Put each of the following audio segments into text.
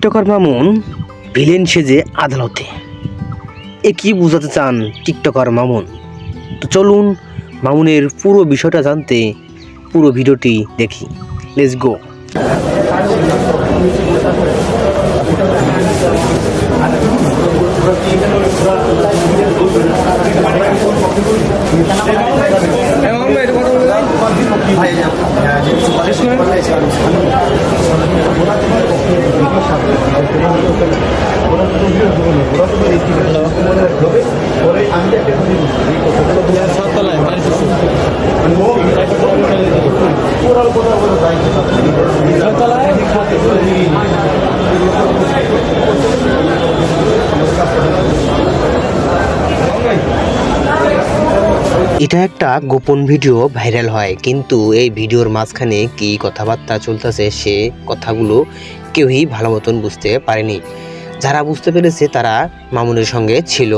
TikToker Mamun villain সেজে আদালতে। এ কি বোঝাতে চান টিকটকার মামুন? তো চলুন মামুনের পুরো বিষয়টা জানতে পুরো ভিডিওটি দেখি। লেটস গো এটা একটা গোপন ভিডিও ভাইরাল হয়, কিন্তু এই ভিডিওর মাঝখানে কি কথাবার্তা চলতেছে সে কথাগুলো কেউই ভালো মতন বুঝতে পারেনি। যারা বুঝতে পেরেছে তারা মামুনের সঙ্গে ছিল।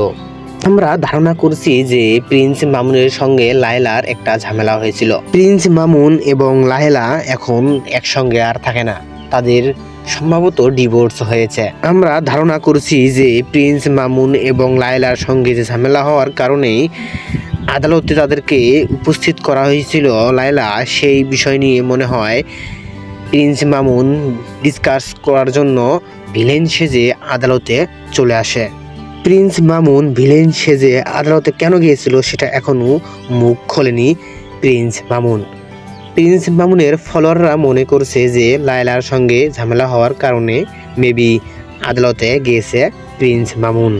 আমরা ধারণা করছি যে প্রিন্স মামুনের সঙ্গে লায়লার একটা ঝামেলা হয়েছিল। প্রিন্স মামুন এবং লায়লা এখন একসঙ্গে আর থাকে না। তাদের সম্ভবত ডিভোর্স হয়েছে। আমরা ধারণা করছি যে প্রিন্স মামুন এবং লায়লার সঙ্গে যে ঝামেলা হওয়ার কারণেই আদালতে তাদেরকে উপস্থিত করা হয়েছিল। লায়লা সেই বিষয় নিয়ে মনে হয় প্রিন্স মামুন ডিসকাস করার জন্য ভিলেন সেজে আদালতে চলে আসে। প্রিন্স মামুন ভিলেন সেজে আদালতে কেন গিয়েছিল সেটা এখনও মুখ খোলেনি প্রিন্স মামুন। প্রিন্স মামুনের ফলোয়াররা মনে করছে যে লায়লার সঙ্গে ঝামেলা হওয়ার কারণে মেবি আদালতে গিয়েছে প্রিন্স মামুন।